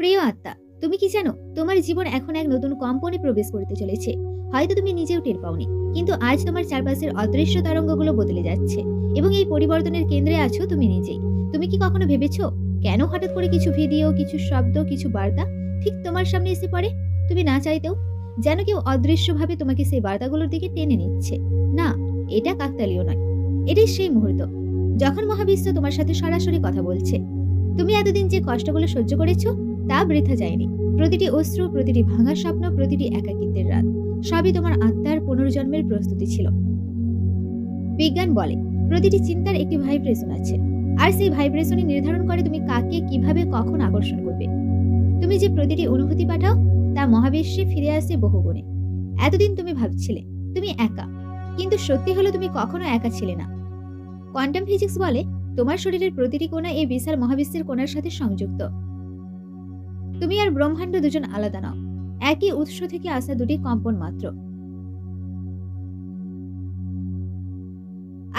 প্রিয় আত্মা, তুমি কি জানো, তোমার জীবন এখন এক নতুন কম্পনে প্রবেশ করতে চলেছে। হয়তো তুমি নিজেও টের পাওনি, কিন্তু আজ তোমার চারপাশের অদৃশ্য তরঙ্গগুলো বদলে যাচ্ছে এবং এই পরিবর্তনের কেন্দ্রে আছো তুমি নিজেই। তুমি কি কখনো ভেবেছো, কেন হঠাৎ করে কিছু ভিডিও, কিছু শব্দ, কিছু বার্তা ঠিক তোমার সামনে এসে পড়ে? তুমি না চাইতেও, যেন কেউ অদৃশ্যভাবে তোমাকে সেই বার্তাগুলোর দিকে টেনে নিচ্ছে। না, এটা কাকতালীয় নয়, এটাই সেই মুহূর্ত। যখন মহাবিশ্ব তোমার সাথে সরাসরি কথা বলছে, তুমি এতদিন যে কষ্টগুলো সহ্য করেছ তা বৃথা যায়নি। প্রতিটি অশ্রু, প্রতিটি ভাঙা স্বপ্ন, প্রতিটি একাকিত্বের রাত, সবই তোমার আত্মার পুনর্জন্মের প্রস্তুতি ছিল। বিজ্ঞান বলে, প্রতিটি চিন্তার একটি ভাইব্রেশন আছে। আর সেই ভাইব্রেশনই নির্ধারণ করে তুমি কাকে, কীভাবে, কখন আকর্ষণ করবে। তুমি যে প্রতিটি অনুভূতি পাঠাও, তা মহাবিশ্বে ফিরে আসে বহুগুণে। এতদিন তুমি ভাবছিলে, তুমি একা। কিন্তু সত্যি হলো তুমি কখনো একা ছিলে না। কোয়ান্টাম ফিজিক্স বলে, তোমার শরীরের প্রতিটি কোণা এই বিশাল মহাবিশ্বের কোণার সাথে সংযুক্ত। তুমি আর ব্রহ্মাণ্ড দুজন আলাদা নাও। একই উৎস থেকে আসা দুটি কম্পন মাত্র।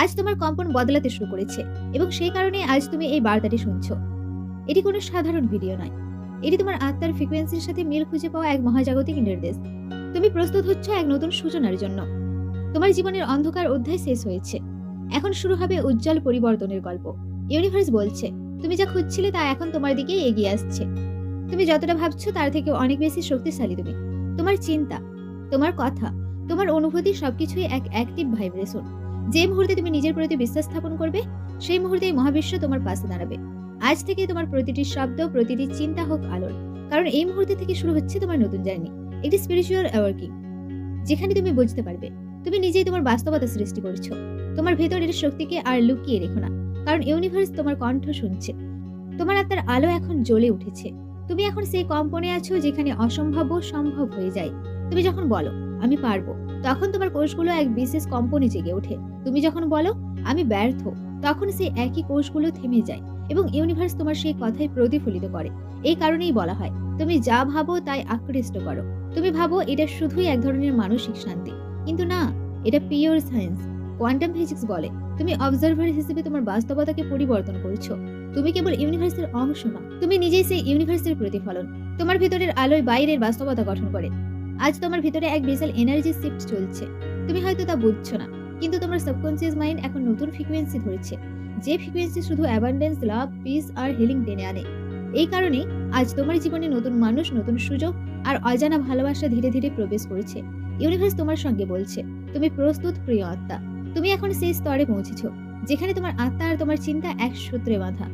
আজ তোমার কম্পন বদলাতে শুরু করেছে, এবং সেই কারণে আজ তুমি এই বার্তাটি শুনছো। এটি কোনো সাধারণ ভিডিও নয়। এটি তোমার আত্মার ফ্রিকোয়েন্সির সাথে মিল খুঁজে পাওয়া এক মহাজাগতিক নির্দেশ তুমি প্রস্তুত হচ্ছ এক নতুন সূচনার জন্য। তোমার জীবনের অন্ধকার অধ্যায় শেষ হয়েছে। এখন শুরু হবে উজ্জ্বল পরিবর্তনের গল্প। ইউনিভার্স বলছে, তুমি যা খুঁজছিলে তা এখন তোমার দিকে এগিয়ে আসছে। তুমি যতটা ভাবছ তার থেকে অনেক বেশি শক্তিশালী তুমি। তোমার চিন্তা, তোমার কথা, তোমার অনুভূতি সবকিছুই এক অ্যাক্টিভ ভাইব্রেশন যে মুহূর্তে তুমি নিজের প্রতি বিশ্বাস স্থাপন করবে, সেই মুহূর্তে এই মহাবিশ্ব তোমার পাশে দাঁড়াবে। আজ থেকে তোমার প্রতিটি শব্দ, প্রতিটি চিন্তা হোক আলোর, কারণ এই মুহূর্তে থেকে শুরু হচ্ছে তোমার নতুন জার্নি, একটি স্পিরিচুয়াল অ্যাওয়ার্কিং যেখানে তুমি বুঝতে পারবে, তুমি নিজেই তোমার বাস্তবতা সৃষ্টি করছ। তোমার ভেতরের শক্তিকে আর লুকিয়ে রেখো না, কারণ ইউনিভার্স তোমার কণ্ঠ শুনছে। তোমার আত্মার আলো এখন জ্বলে উঠেছে। তুমি এখন সেই কম্পনে আছো যেখানে অসম্ভাব্য সম্ভব হয়ে যায়। তুমি যখন বলো, আমি পারব, তখন তোমার কোষগুলো এক বিশেষ কম্পনে জেগে ওঠে। তুমি যখন বলো, আমি ব্যর্থ, তখন সেই একই কোষগুলো থেমে যায় এবং ইউনিভার্স তোমার সেই কথাই প্রতিফলিত করে। এই কারণেই বলা হয়, তুমি যা ভাবো তাই আকৃষ্ট করো। তুমি ভাবো এটা শুধুই এক ধরনের মানসিক শান্তি। কিন্তু না, এটা পিওর সায়েন্স কোয়ান্টাম ফিজিক্স বলে, তুমি অবজারভার হিসেবে তোমার বাস্তবতাকে পরিবর্তন করছ। তুমি কেবল ইউনিভার্সের অংশ না তুমি নিজেই সেই ইউনিভার্সের প্রতিফলন। তোমার ভিতরের আলোয় বাইরের বাস্তবতা গঠন করে। আজ তোমার ভিতরে এক বিশাল এনার্জি শিফট চলছে। তুমি হয়তো তা বুঝছ না, কিন্তু তোমার সাবকনসিয়াস মাইন্ড এখন নতুন ফ্রিকোয়েন্সি ধরেছে। যে ফ্রিকোয়েন্সি শুধু অ্যাবান্ডেন্স লাভ পিস আর হিলিং টেনে আনে। এই কারণে আজ তোমার জীবনে নতুন মানুষ, নতুন সুযোগ আর অজানা ভালোবাসা ধীরে ধীরে প্রবেশ করেছে। ইউনিভার্স তোমার সঙ্গে বলছে, তুমি প্রস্তুত, প্রিয় আত্মা। তুমি এখন সেই স্তরে পৌঁছেছো, যেখানে তোমার আত্মা আর তোমার চিন্তা এক সূত্রে বাঁধা।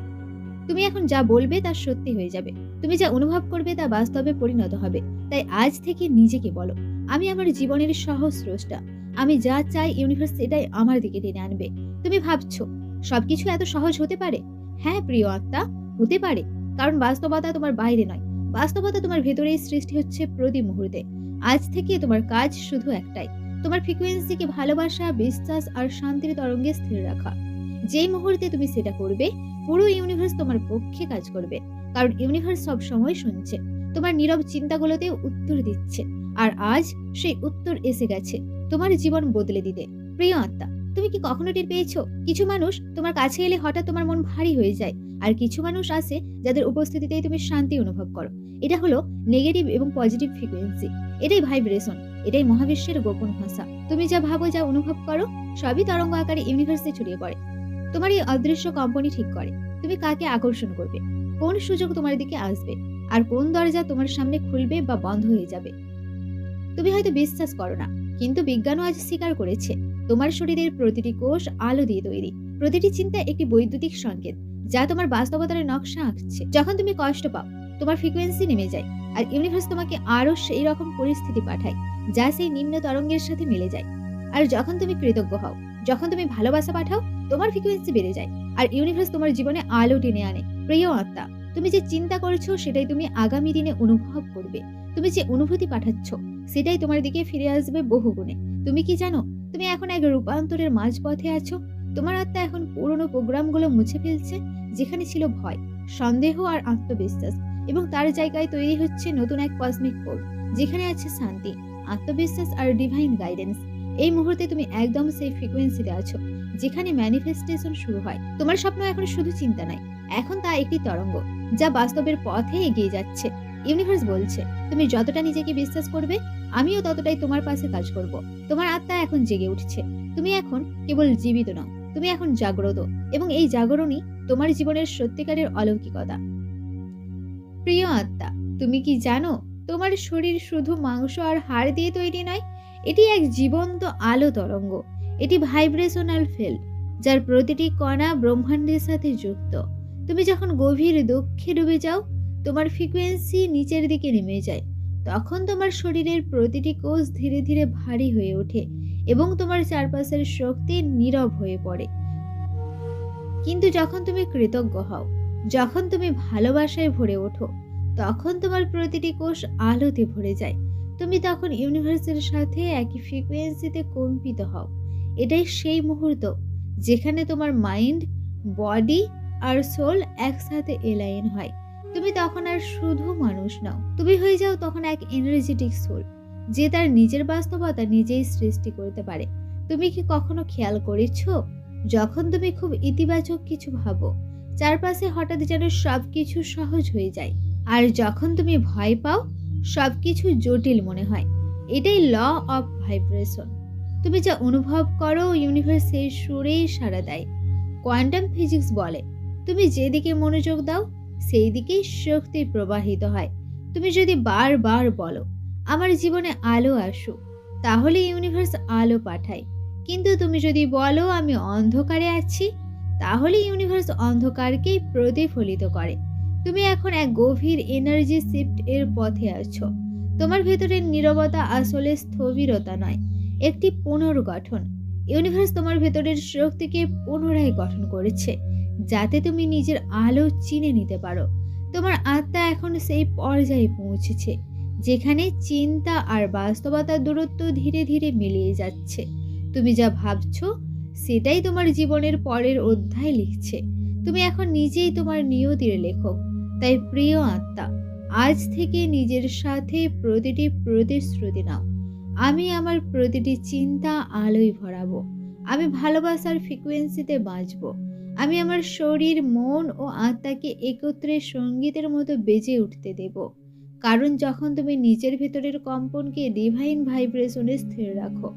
তুমি এখন যা বলবে তা সত্যি হয়ে যাবে। তুমি যা অনুভব করবে তা বাস্তবে পরিণত হবে। তাই আজ থেকে নিজেকে বলো, আমি আমার জীবনের সহস্রষ্টা আমি যা চাই ইউনিভার্স সেটাই আমার দিকে টেনে আনবে। তুমি ভাবছ, সবকিছু এত সহজ হতে পারে? হ্যাঁ প্রিয় আত্মা, হতে পারে। কারণ বাস্তবতা তোমার বাইরে নয়। বাস্তবতা তোমার ভেতরেই সৃষ্টি হচ্ছে প্রতি মুহূর্তে। আজ থেকে তোমার কাজ শুধু একটাই, তোমার ফ্রিকোয়েন্সিকে ভালোবাসা, বিশ্বাস আর শান্তির তরঙ্গে স্থির রাখা। যেই মুহূর্তে তুমি সেটা করবে, পুরো ইউনিভার্স তোমার পক্ষে কাজ করবে। কারণ ইউনিভার্স সব সময় শুনছে। তোমার নীরব চিন্তাগুলোতেও উত্তর দিচ্ছে। আর আজ সেই উত্তর এসে গেছে, তোমার জীবন বদলে দিতে। প্রিয় আত্মা, তুমি কি কখনো টের পেয়েছ? কিছু মানুষ তোমার কাছে এলে হঠাৎ তোমার মন ভারী হয়ে যায়। আর কিছু মানুষ আসে যাদের উপস্থিতিতেই তুমি শান্তি অনুভব করো। এটা হলো নেগেটিভ এবং পজিটিভ ফ্রিকোয়েন্সি এটাই ভাইব্রেশন এটাই মহাবিশ্বের গোপন ভাষা। তুমি যা ভাবো, যা অনুভব করো, সবই তরঙ্গ আকারে ইউনিভার্সে ছড়িয়ে পড়ে। তোমার এই অদৃশ্য কোম্পানি ঠিক করে। তুমি কাকে আকর্ষণ করবে? কোন সুযোগ তোমার দিকে আসবে? আর কোন দরজা তোমার সামনে খুলবে বা বন্ধ হয়ে যাবে? তুমি হয়তো বিশ্বাস করো না, কিন্তু বিজ্ঞানও আজ স্বীকার করেছে, তোমার শরীরের প্রতিটি কোষ আলো দিয়ে তৈরি। প্রতিটি চিন্তা একটি বৈদ্যুতিক সংকেত, যা তোমার বাস্তবতার নকশা আঁকছে। যখন তুমি কষ্ট পাও, তোমার ফ্রিকোয়েন্সি নেমে যায়, আর ইউনিভার্স তোমাকে আরও সেই রকম পরিস্থিতি পাঠায়, যা সেই নিম্ন তরঙ্গের সাথে মিলে যায়। আর যখন তুমি কৃতজ্ঞ হও, যখন তুমি ভালোবাসা পাঠাও তোমার ফ্রিকোয়েন্সি বেড়ে যায় আর ইউনিভার্স তোমার জীবনে আলো টেনে আনে। প্রিয় আত্মা, তুমি যে চিন্তা করছ সেটাই তুমি আগামী দিনে অনুভব করবে। তুমি যে অনুভূতি পাঠাচ্ছ সেটাই তোমার দিকে ফিরে আসবে বহু গুণে তুমি কি জানো, তুমি এখন এক রূপান্তরের মাঝপথে আছো? তোমার আত্মা এখন পুরনো প্রোগ্রামগুলো মুছে ফেলছে, যেখানে ছিল ভয়, সন্দেহ আর আত্মবিশ্বাস এবং তার জায়গায় তৈরি হচ্ছে নতুন এক কসমিক কোড যেখানে আছে শান্তি, আত্মবিশ্বাস আর ডিভাইন গাইডেন্স এই মুহূর্তে তুমি একদম সেই ফ্রিকোয়েন্সিতে আছো, যেখানে ম্যানিফেস্টেশন শুরু হয়। তোমার স্বপ্ন এখন শুধু চিন্তা নাই এখন তা একটি তরঙ্গ, যা বাস্তবের পথে এগিয়ে যাচ্ছে। ইউনিভার্স বলছে, তুমি যতটা নিজেকে বিশ্বাস করবে, আমিও ততটাই তোমার পাশে কাজ করব। তোমার আত্মা এখন জেগে উঠছে। তুমি এখন কেবল জীবিত নও, তুমি এখন জাগ্রত, এবং এই জাগরণই তোমার জীবনের সত্যিকারের অলৌকিকতা। প্রিয় আত্মা, তুমি কি জানো, তোমার শরীর শুধু মাংস আর হাড় দিয়ে তৈরি নয় এটি এক জীবন্ত আলো তরঙ্গ। এটি ভাইব্রেশনাল ফিল্ড, যার প্রতিটি কণা ব্রহ্মাণ্ডের সাথে যুক্ত। তুমি যখন গভীর দুঃখে ডুবে যাও, তোমার ফ্রিকোয়েন্সি নিচের দিকে নেমে যায়। তখন তোমার শরীরের প্রতিটি কোষ ধীরে ধীরে ভারী হয়ে ওঠে এবং তোমার চারপাশের শক্তি নীরব হয়ে পড়ে। কিন্তু যখন তুমি কৃতজ্ঞ হও, যখন তুমি ভালোবাসায় ভরে ওঠো, তখন তোমার প্রতিটি কোষ আলোতে ভরে যায়। তুমি তখন ইউনিভার্সের সাথে একই ফ্রিকোয়েন্সিতে কম্পিত হও। এটাই সেই মুহূর্ত যেখানে তোমার মাইন্ড বডি আর সোল একসাথে এলাইন হয়। তুমি তখন আর শুধু মানুষ নাও, তুমি হয়ে যাও তখন এক এনার্জেটিক সোল যে তার নিজের বাস্তবতা নিজেই সৃষ্টি করতে পারে। তুমি কি কখনো খেয়াল করেছ? যখন তুমি খুব ইতিবাচক কিছু ভাবো, চারপাশে হঠাৎ যেন সব কিছু সহজ হয়ে যায়। আর যখন তুমি ভয় পাও সব কিছু জটিল মনে হয়। এটাই ল অফ ভাইব্রেশন তুমি যা অনুভব করো ইউনিভার্স সেই সুরেই সাড়া দেয়। কোয়ান্টাম ফিজিক্স বলে, তুমি যেদিকে মনোযোগ দাও সেই দিকেই শক্তি প্রবাহিত হয়। তুমি যদি বারবার বলো, আমার জীবনে আলো আসুক, তাহলে ইউনিভার্স আলো পাঠায়। কিন্তু তুমি যদি বলো, আমি অন্ধকারে আছি, তাহলে ইউনিভার্স অন্ধকারকেই প্রতিফলিত করে। তুমি এখন এক গভীর এনার্জি শিফট এর পথে আছো। তোমার ভেতরের নীরবতা আসলে স্থবিরতা নয়, একটি পুনর্গঠন। ইউনিভার্স তোমার ভেতরের শক্তিকে পুনরায় গঠন করেছে, যাতে তুমি নিজের আলো চিনে নিতে পারো। তোমার আত্মা এখন সেই পর্যায়ে পৌঁছেছে, যেখানে চিন্তা আর বাস্তবতার দূরত্ব ধীরে ধীরে মিলিয়ে যাচ্ছে। তুমি যা ভাবছ, সেটাই তোমার জীবনের পরের অধ্যায় লিখছে। তুমি এখন নিজেই তোমার নিয়তির লেখক। তাই প্রিয় আত্মা, আজ থেকে নিজের সাথে প্রতিটি প্রতিশ্রুতি নাও। আমি আমার প্রতিটি চিন্তা আলোয় ভরাবো। আমি ভালোবাসার ফ্রিকোয়েন্সিতে বাঁচব। আমি আমার শরীর, মন ও আত্মাকে একত্রে সঙ্গীতের মতো বেজে উঠতে দেব। কারণ যখন তুমি নিজের ভেতরের কম্পনকে ডিভাইন ভাইব্রেশনে স্থির রাখো,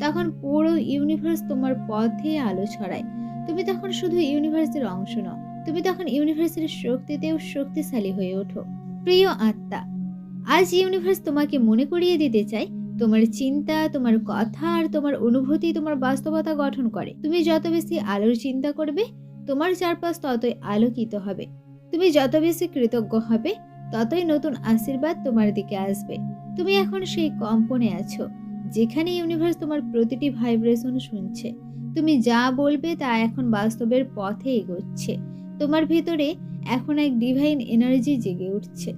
তখন পুরো ইউনিভার্স তোমার পথে আলো ছড়ায়। তুমি তখন শুধু ইউনিভার্সের অংশ নও তুমি তখন ইউনিভার্সের শক্তিতেও শক্তিশালী হয়ে ওঠো। প্রিয় আত্মা, আজ ইউনিভার্স তোমাকে মনে করিয়ে দিতে চাই, তোমার চিন্তা, তোমার কথা আর তোমার অনুভূতি, তোমার বাস্তবতা গঠন করে। তুমি যত বেশি আলোর চিন্তা করবে, তোমার চারপাশ ততই আলোকিত হবে। তুমি যত বেশি কৃতজ্ঞ হবে, ততই নতুন আশীর্বাদ তোমার দিকে আসবে। তুমি এখন সেই কম্পনে আছো, যেখানে ইউনিভার্স তোমার প্রতিটি ভাইব্রেশন শুনছে। তুমি যা বলবে তা এখন বাস্তবের পথে এগোচ্ছে। তোমার ভেতরে এখন এক ডিভাইন এনার্জি জেগে উঠছে,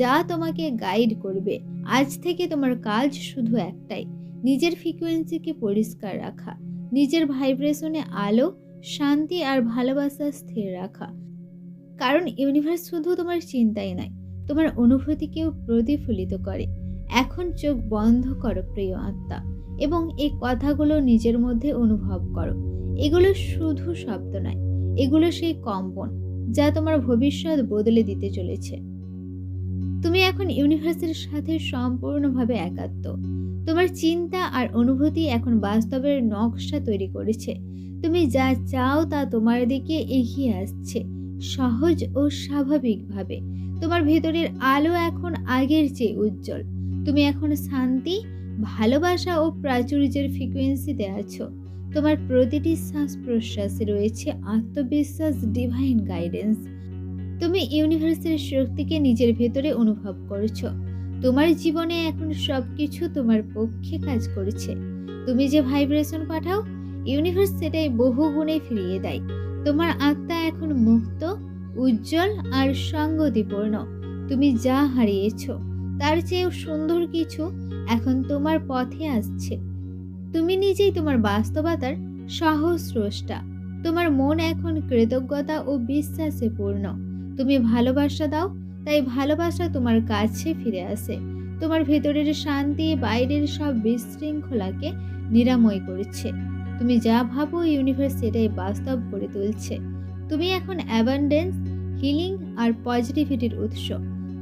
যা তোমাকে গাইড করবে। আজ থেকে তোমার কাজ শুধু একটাই, নিজের ফ্রিকোয়েন্সিকে পরিষ্কার রাখা, নিজের ভাইব্রেশনে আলো, শান্তি আর ভালোবাসা স্থির রাখা। কারণ ইউনিভার্স শুধু তোমার চিন্তাই নয়, তোমার অনুভূতিকেও প্রতিফলিত করে। এখন চোখ বন্ধ করো প্রিয় আত্মা, এবং এই কথাগুলো নিজের মধ্যে অনুভব করো। এগুলো শুধু শব্দ নয় এগুলো সেই কম্পন যা তোমার ভবিষ্যৎ বদলে দিতে চলেছে। তুমি এখন ইউনিভার্সের সাথে সম্পূর্ণভাবে একাত্ম। তোমার চিন্তা আর অনুভূতি এখন বাস্তবের নকশা তৈরি করেছে। তুমি যা চাও তা তোমার দিকে এগিয়ে আসছে, সহজ ও স্বাভাবিকভাবে। তোমার ভেতরের আলো এখন আগের চেয়ে উজ্জ্বল। তুমি এখন শান্তি, ভালোবাসা ও প্রাচুর্যের ফ্রিকোয়েন্সিতে আছো। তোমার প্রতিটি শ্বাস প্রশ্বাসে রয়েছে আত্মবিশ্বাস ডিভাইন গাইডেন্স তুমি ইউনিভার্সের শক্তিকে নিজের ভেতরে অনুভব করছ। তোমার জীবনে এখন সব কিছু তোমার পক্ষে কাজ করছে। তুমি যে ভাইব্রেশন পাঠাও ইউনিভার্স সেটাই বহু গুণে ফিরিয়ে দেয়। তোমার আত্মা এখন মুক্ত, উজ্জ্বল আর সঙ্গতিপূর্ণ। তুমি যা হারিয়েছ, তার চেয়েও সুন্দর কিছু এখন তোমার পথে আসছে। তুমি নিজেই তোমার বাস্তবতার সহস্রষ্টা। তোমার মন এখন কৃতজ্ঞতা ও বিশ্বাসে পূর্ণ। তুমি ভালোবাসা দাও, তাই ভালোবাসা তোমার কাছে ফিরে আসে। তোমার ভেতরের শান্তি, বাইরের সব বিশৃঙ্খলাকে নিরাময় করছে। তুমি যা ভাবো ইউনিভার্স সেটাই বাস্তব করে তুলছে। তুমি এখন অ্যাবান্ডেন্স হিলিং আর পজিটিভিটির উৎস।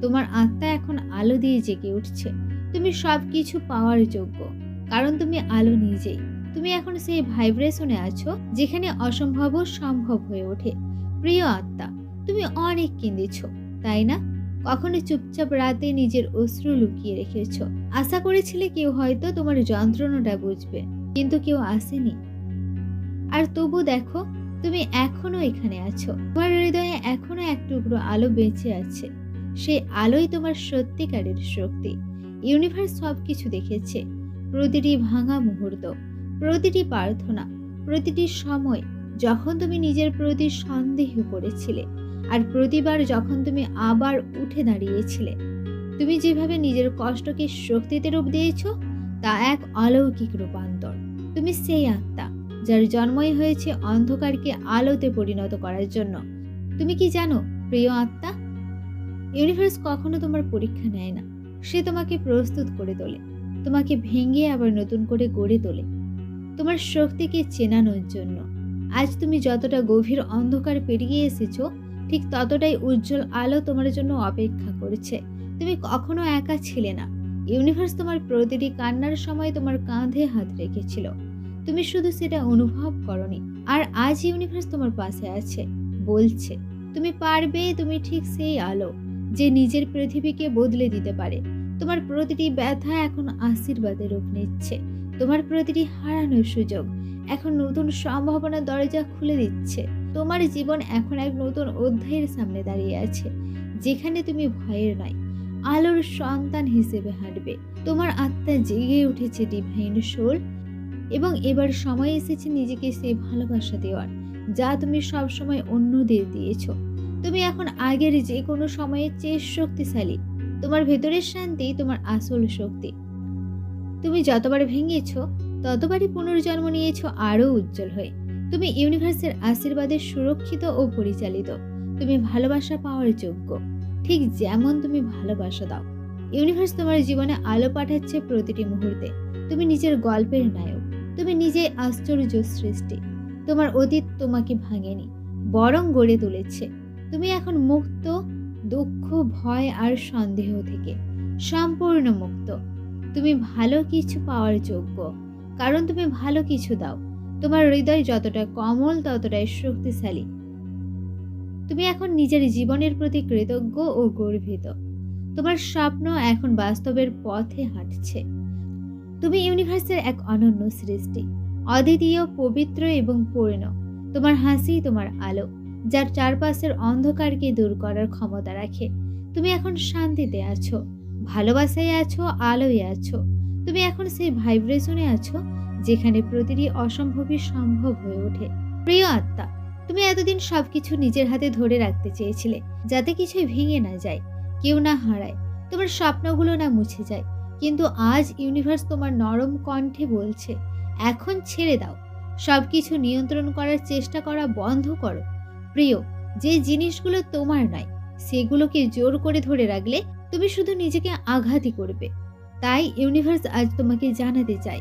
তোমার আত্মা এখন আলো দিয়ে জেগে উঠছে। তুমি সব কিছু পাওয়ার যোগ্য। কারণ তুমি আলো নিজেই। তুমি এখন সেই ভাইব্রেশনে আছো, যেখানে অসম্ভবও সম্ভব হয়ে ওঠে। প্রিয় আত্মা, তুমি অনেক কেঁদেছ, তাই না? কখনো চুপচাপ রাতে নিজের অশ্রু লুকিয়ে রেখেছ। আশা করেছিলে কেউ হয়তো তোমার যন্ত্রণাটা বুঝবে, কিন্তু কেউ আসেনি। আর তবু দেখো, তুমি এখনও এখানে আছো। তোমার হৃদয়ে এখনও এক টুকরো আলো বেঁচে আছে। সেই আলোই তোমার সত্যিকারের শক্তি। ইউনিভার্স সব কিছু দেখেছে। প্রতিটি ভাঙা মুহূর্ত, প্রতিটি প্রার্থনা, প্রতিটি সময় যখন তুমি নিজের প্রতি সন্দেহ করেছিলে আর প্রতিবার যখন তুমি আবার উঠে দাঁড়িয়েছিলে, তুমি যেভাবে নিজের কষ্টকে শক্তিতে রূপ দিয়েছ, তা এক অলৌকিক রূপান্তর। তুমি সেই আত্মা যার জন্মই হয়েছে অন্ধকারকে আলোতে পরিণত করার জন্য। তুমি কি জানো, প্রিয় আত্মা? ইউনিভার্স কখনো তোমার পরীক্ষা নেয় না। সে তোমাকে প্রস্তুত করে তোলে। তোমাকে ভেঙে আবার নতুন করে গড়ে তোলে। তোমার শক্তিকে চেনানোর জন্য। আজ তুমি যতটা গভীর অন্ধকার পেরিয়ে এসেছ, ঠিক ততটাই উজ্জ্বল আলো তোমার জন্য অপেক্ষা করছে। তুমি কখনো একা ছিলে না। ইউনিভার্স তোমার প্রতিটি কান্নার সময় তোমার কাঁধে হাত রেখেছিল। তুমি শুধু সেটা অনুভব করনি, আর আজ ইউনিভার্স তোমার পাশে আছে, বলছে, তুমি পারবে, তুমি ঠিক সেই আলো, যে নিজের পৃথিবীকে বদলে দিতে পারে। তোমার প্রতিটি ব্যথা এখন আশীর্বাদে রূপ নিচ্ছে। তোমার প্রতিটি হারানোর সুযোগ এখন নতুন সম্ভাবনার দরজা খুলে দিচ্ছে। তোমার জীবন এখন এক নতুন অধ্যায়ের সামনে দাঁড়িয়ে আছে, যেখানে তুমি ভয়ের নয়, আলোর সন্তান হিসেবে হাঁটবে। তোমার আত্মা জেগে উঠেছে ডিভাইন সোল এবং এবার সময় এসেছে নিজেকে সেই ভালোবাসা দেওয়ার, যা তুমি সব সময় অন্যদের দিয়েছ। তুমি এখন আগের যে কোনো সময়ের চেয়ে শক্তিশালী তোমার ভেতরের শান্তি তোমার আসল শক্তি। তুমি যতবার ভেঙেছ, ততবারই পুনর্জন্ম নিয়েছ আরও উজ্জ্বল হয়ে। তুমি ইউনিভার্সের আশীর্বাদে সুরক্ষিত ও পরিচালিত। তুমি ভালোবাসা পাওয়ার যোগ্য। ঠিক যেমন তুমি ভালোবাসা দাও। ইউনিভার্স তোমার জীবনে আলো পাঠাচ্ছে প্রতিটি মুহূর্তে। তুমি নিজের গল্পের নায়ক। তুমি নিজে আশ্চর্য সৃষ্টি। তোমার অতীত তোমাকে ভাঙেনি, বরং গড়ে তুলেছে। তুমি এখন মুক্ত দুঃখ, ভয় আর সন্দেহ থেকে সম্পূর্ণ মুক্ত তুমি ভালো কিছু পাওয়ার যোগ্য। কারণ তুমি ভালো কিছু দাও। তোমার হৃদয় যতটা কমল, ততটাই শক্তিশালী। তুমি এখন নিজের জীবনের প্রতি কৃতজ্ঞ ও গর্বিত। তোমার স্বপ্ন এখন বাস্তবের পথে হাঁটছে। তুমি ইউনিভার্সের এক অনন্য সৃষ্টি। অদ্বিতীয়, পবিত্র এবং পূর্ণ। তোমার হাসি, তোমার আলো। যার চারপাশের অন্ধকারকে দূর করার ক্ষমতা রাখে। তুমি এখন শান্তিতে আছো, ভালোবাসায় আছো, আলোয় আছো। তুমি এখন সেই ভাইব্রেশনে আছো, যেখানে প্রতিটি অসম্ভবই সম্ভব হয়ে ওঠে। প্রিয় আত্মা, তুমি এতদিন সবকিছু নিজের হাতে ধরে রাখতে চেয়েছিলে, যাতে কিছুই ভেঙে না যায়, কেউ না হারায়। তোমার স্বপ্নগুলো না মুছে যায়, কিন্তু আজ ইউনিভার্স তোমার নরম কণ্ঠে বলছে, এখন ছেড়ে দাও। সবকিছু নিয়ন্ত্রণ করার চেষ্টা করা বন্ধ করো। প্রিয়, যে জিনিসগুলো তোমার নয় সেগুলোকে জোর করে ধরে রাখলে তুমি শুধু নিজেকে আঘাতই করবে। তাই ইউনিভার্স আজ তোমাকে জানাতে চাই,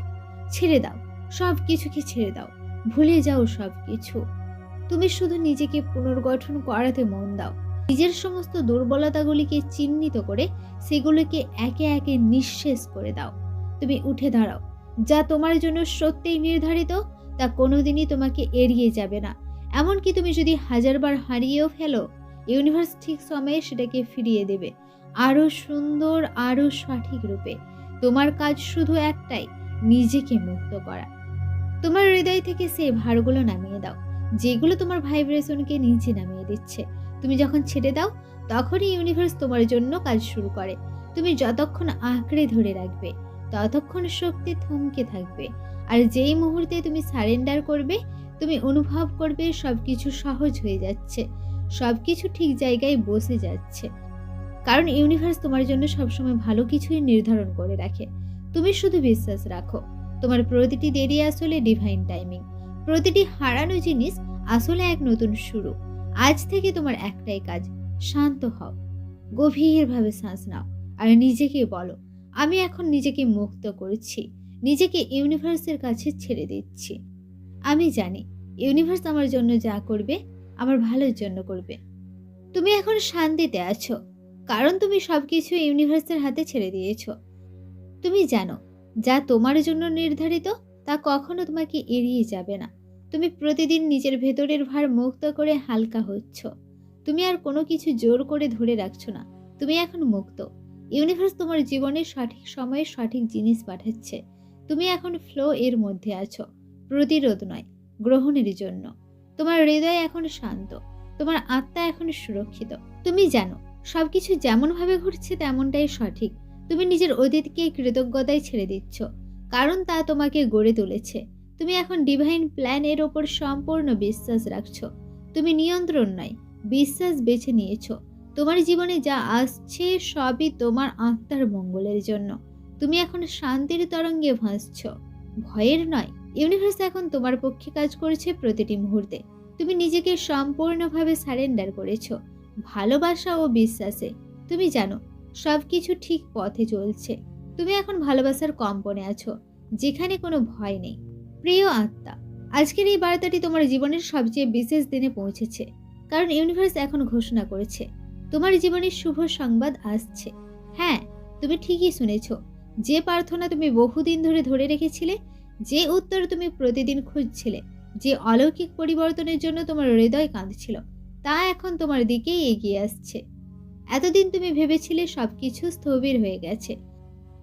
ছেড়ে দাও সব কিছুকে ছেড়ে দাও, ভুলে যাও সব কিছু তুমি শুধু নিজেকে পুনর্গঠন করাতে মন দাও। নিজের সমস্ত দুর্বলতাগুলিকে চিহ্নিত করে সেগুলোকে একে একে নিঃশেষ করে দাও। তুমি উঠে দাঁড়াও, যা তোমার জন্য সত্যিই নির্ধারিত, তা কোনোদিনই তোমাকে এড়িয়ে যাবে না। এমনকি তুমি যদি হাজারবার হারিয়েও ফেলো, ইউনিভার্স ঠিক সময়ে সেটাকে ফিরিয়ে দেবে আরও সুন্দর আরও সঠিক রূপে। তোমার কাজ শুধু একটাই, নিজেকে মুক্ত করা। তোমার হৃদয় থেকে সে ভারগুলো নামিয়ে দাও, যেগুলো তোমার ভাইব্রেশনকে নিচে নামিয়ে দিচ্ছে। তুমি যখন ছেড়ে দাও, তখনই ইউনিভার্স তোমার জন্য কাজ শুরু করে। তুমি যতক্ষণ আঁকড়ে ধরে রাখবে, ততক্ষণ শক্তি থমকে থাকবে। আর যেই মুহূর্তে তুমি সারেন্ডার করবে তুমি অনুভব করবে সব কিছু সহজ হয়ে যাচ্ছে সব কিছু ঠিক জায়গায় বসে যাচ্ছে। কারণ ইউনিভার্স তোমার জন্য সবসময় ভালো কিছুই নির্ধারণ করে রাখে। তুমি শুধু বিশ্বাস রাখো, তোমার প্রতিটি দেরি আসলে ডিভাইন টাইমিং প্রতিটি হারানো জিনিস আসলে এক নতুন শুরু। আজ থেকে তোমার একটাই কাজ, শান্ত হও। গভীরভাবে শ্বাস নাও আর নিজেকে বলো, আমি এখন নিজেকে মুক্ত করছি, নিজেকে ইউনিভার্সের কাছে ছেড়ে দিচ্ছি। আমি জানি ইউনিভার্স আমার জন্য যা করবে, আমার ভালোর জন্য করবে। তুমি এখন শান্তিতে আছো, কারণ তুমি সব কিছু ইউনিভার্সের হাতে ছেড়ে দিয়েছ। তুমি জানো, যা তোমার জন্য নির্ধারিত, তা কখনো তোমাকে এড়িয়ে যাবে না। তুমি প্রতিদিন নিজের ভেতরের ভার মুক্ত করে হালকা হচ্ছ। তুমি আর কোনো কিছু জোর করে ধরে রাখছো না। তুমি এখন মুক্ত। ইউনিভার্স তোমার জীবনে সঠিক সময়ে সঠিক জিনিস পাঠাচ্ছে। তুমি এখন ফ্লো এর মধ্যে আছো। প্রতিরোধ নয়, গ্রহণের জন্য। তোমার হৃদয় এখন শান্ত, তোমার আত্মা এখন সুরক্ষিত। তুমি জানো, সবকিছু যেমনভাবে ঘটছে তেমনটাই সঠিক। তুমি নিজের অতীতকে কৃতজ্ঞতায় ছেড়ে দিচ্ছ। কারণ তা তোমাকে গড়ে তুলেছে। তুমি এখন ডিভাইন প্ল্যানের ওপর সম্পূর্ণ বিশ্বাস রাখছ। তুমি নিয়ন্ত্রণ নয়, বিশ্বাস বেছে নিয়েছ। তোমার জীবনে যা আসছে সবই তোমার আত্মার মঙ্গলের জন্য। তুমি এখন শান্তির তরঙ্গে ভাসছ। ভয়ের নয় ইউনিভার্স এখন তোমার পক্ষে কাজ করছে প্রতিটি মুহূর্তে। তুমি নিজেকে সম্পূর্ণভাবে সারেন্ডার করেছ। ভালোবাসা ও বিশ্বাসে। তুমি জানো সব কিছু ঠিক পথে চলছে। তুমি এখন ভালোবাসার কম্পনে আছো, যেখানে কোনো ভয় নেই। প্রিয় আত্মা, আজকের এই বার্তাটি তোমার জীবনের সবচেয়ে বিশেষ দিনে পৌঁছেছে, কারণ ইউনিভার্স এখন ঘোষণা করেছে, তোমার জীবনে শুভ সংবাদ আসছে। হ্যাঁ তুমি ঠিকই শুনেছ, যে প্রার্থনা তুমি বহুদিন ধরে ধরে রেখেছিলে যে উত্তর তুমি প্রতিদিন খুঁজছিলে, যে অলৌকিক পরিবর্তনের জন্য তোমার হৃদয় কাঁদছিল, তা এখন তোমার দিকেই এগিয়ে আসছে। এতদিন তুমি ভেবেছিলে সব কিছু স্থবির হয়ে গেছে।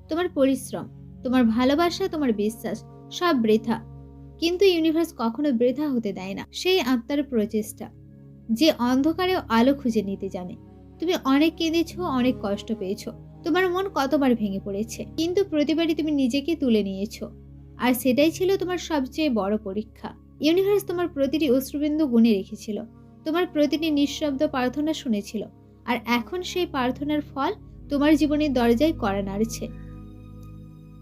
তোমার পরিশ্রম, তোমার ভালোবাসা, তোমার বিশ্বাস, সব বৃথা। কিন্তু ইউনিভার্স কখনো বৃথা হতে দেয় না, সেই আত্মার প্রচেষ্টা। যে অন্ধকারেও আলো খুঁজে নিতে জানে। তুমি অনেক কেঁদেছো, অনেক কষ্ট পেয়েছ। তোমার মন কতবার ভেঙে পড়েছে। কিন্তু প্রতিবারই তুমি নিজেকে তুলে নিয়েছো। আর সেটাই ছিল তোমার সবচেয়ে বড় পরীক্ষা। ইউনিভার্স তোমার প্রতিটি অশ্রুবিন্দু গুণে রেখেছিল। তোমার প্রতিটি নিঃশব্দ প্রার্থনা শুনেছিল। আর এখন সেই প্রার্থনার ফল তোমার জীবনের দরজায় করা নাড়ছে।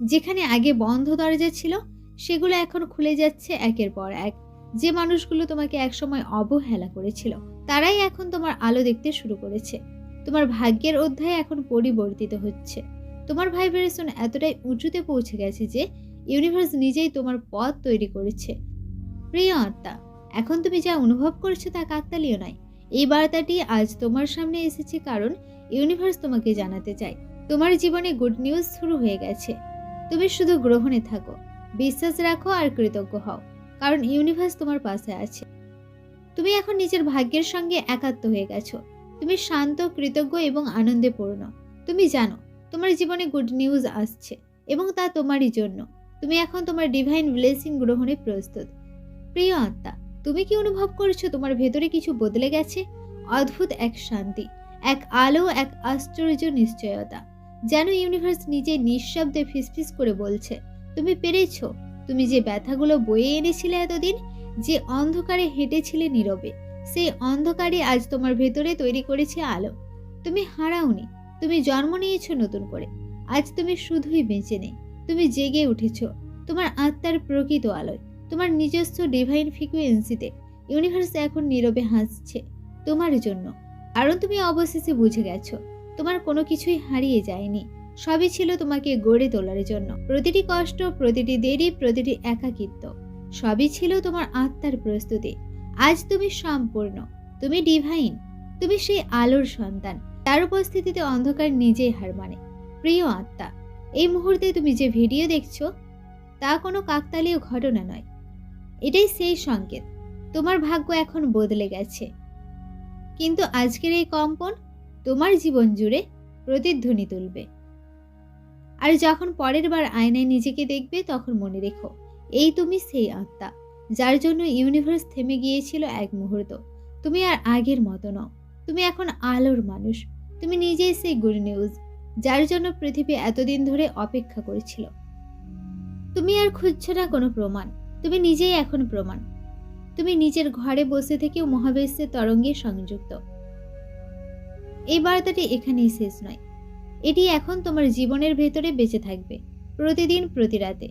যেখানে আগে বন্ধ দরজা ছিল, সেগুলো এখন খুলে যাচ্ছে একের পর এক। যে মানুষগুলো তোমাকে একসময় অবহেলা করেছিল, তারাই এখন তোমার আলো দেখতে শুরু করেছে। তোমার ভাগ্যের অধ্যায় এখন পরিবর্তিত হচ্ছে। তোমার ভাইব্রেশন এতটাই উঁচুতে পৌঁছে গেছে যে ইউনিভার্স নিজেই তোমার পথ তৈরি করেছে। প্রিয় আত্মা, এখন তুমি যা অনুভব করছ তা কাকতালীয় নয়। এই বার্তাটি আজ তোমার সামনে এসেছে কারণ ইউনিভার্স তোমাকে জানাতে চায়। তোমার জীবনে গুড নিউজ শুরু হয়ে গেছে। তুমি শুধু গ্রহণে থাকো, বিশ্বাস রাখো আর কৃতজ্ঞ হও, কারণ ইউনিভার্স তোমার পাশে আছে। তুমি এখন নিজের ভাগ্যের সঙ্গে একাত্ম হয়ে গেছো। তুমি শান্ত, কৃতজ্ঞ এবং আনন্দে পূর্ণ। তুমি জানো, তোমার জীবনে গুড নিউজ আসছে এবং তা তোমারই জন্য। তুমি এখন তোমার ডিভাইন ব্লেসিং গ্রহণে প্রস্তুত। প্রিয় আত্মা, তুমি কি অনুভব করছ তোমার ভেতরে কিছু বদলে গেছে? অদ্ভুত এক শান্তি, এক আলো, এক আশ্চর্য নিশ্চয়তা, যেন ইউনিভার্স নিজে নিঃশব্দে ফিসফিস করে বলছে, তুমি পেরেছ? তুমি যে ব্যথাগুলো বয়ে এনেছিলে এতদিন, যে অন্ধকারে হেঁটেছিলে নীরবে, সেই অন্ধকারে আজ তোমার ভেতরে তৈরি করেছে আলো। তুমি হারাওনি, তুমি জন্ম নিয়েছো নতুন করে, আজ তুমি শুধুই বেঁচে নেই। তুমি জেগে উঠেছ। তোমার আত্মার প্রকৃত আলোয়, তোমার নিজস্ব ডিভাইন ফ্রিকুয়েন্সিতে ইউনিভার্স এখন নীরবে হাসছে তোমার জন্য। কারণ তুমি অবশেষে বুঝে গেছো, তোমার কোনো কিছুই হারিয়ে যায়নি। সবই ছিল তোমাকে গড়ে তোলার জন্য। প্রতিটি কষ্ট, প্রতিটি দেরি, প্রতিটি একাকিত্ব, সবই ছিল তোমার আত্মার প্রস্তুতি। আজ তুমি সম্পূর্ণ, তুমি ডিভাইন তুমি সেই আলোর সন্তান। তার উপস্থিতিতে অন্ধকার নিজেই হার মানে। প্রিয় আত্মা এই মুহূর্তে তুমি যে ভিডিও দেখছ, তা কোনো কাকতালীয় ঘটনা নয়। এটাই সেই সংকেত। তোমার ভাগ্য এখন বদলে গেছে। কিন্তু আজকের এই কম্পন তোমার জীবন জুড়ে প্রতিধ্বনি তুলবে। আর যখন পরের বার আয়নায় নিজেকে দেখবে, তখন মনে রেখো, এই তুমি সেই আত্মা, যার জন্য ইউনিভার্স থেমে গিয়েছিল এক মুহূর্ত। তুমি আর আগের মতো নও। তুমি এখন আলোর মানুষ। তুমি নিজেই সেই গুড নিউজ। যার জন্য পৃথিবী এতদিন ধরে অপেক্ষা করেছিল। তুমি আর খুঁজছ না কোনো প্রমাণ। তুমি নিজেই এখন প্রমাণ। তুমি নিজের ঘরে বসে থেকেও মহাবিশ্বের তরঙ্গে সংযুক্ত। এই বার্তাটি এখানেই শেষ নয়। এটি এখন তোমার জীবনের ভেতরে বেঁচে থাকবে, প্রতিদিন, প্রতি রাতে।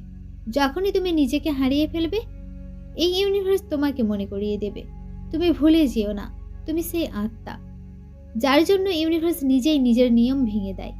যখনই তুমি নিজেকে হারিয়ে ফেলবে, এই ইউনিভার্স তোমাকে মনে করিয়ে দেবে। তুমি ভুলে যেও না, তুমি সেই আত্মা, যার জন্য ইউনিভার্স নিজেই নিজের নিয়ম ভেঙে দেয়।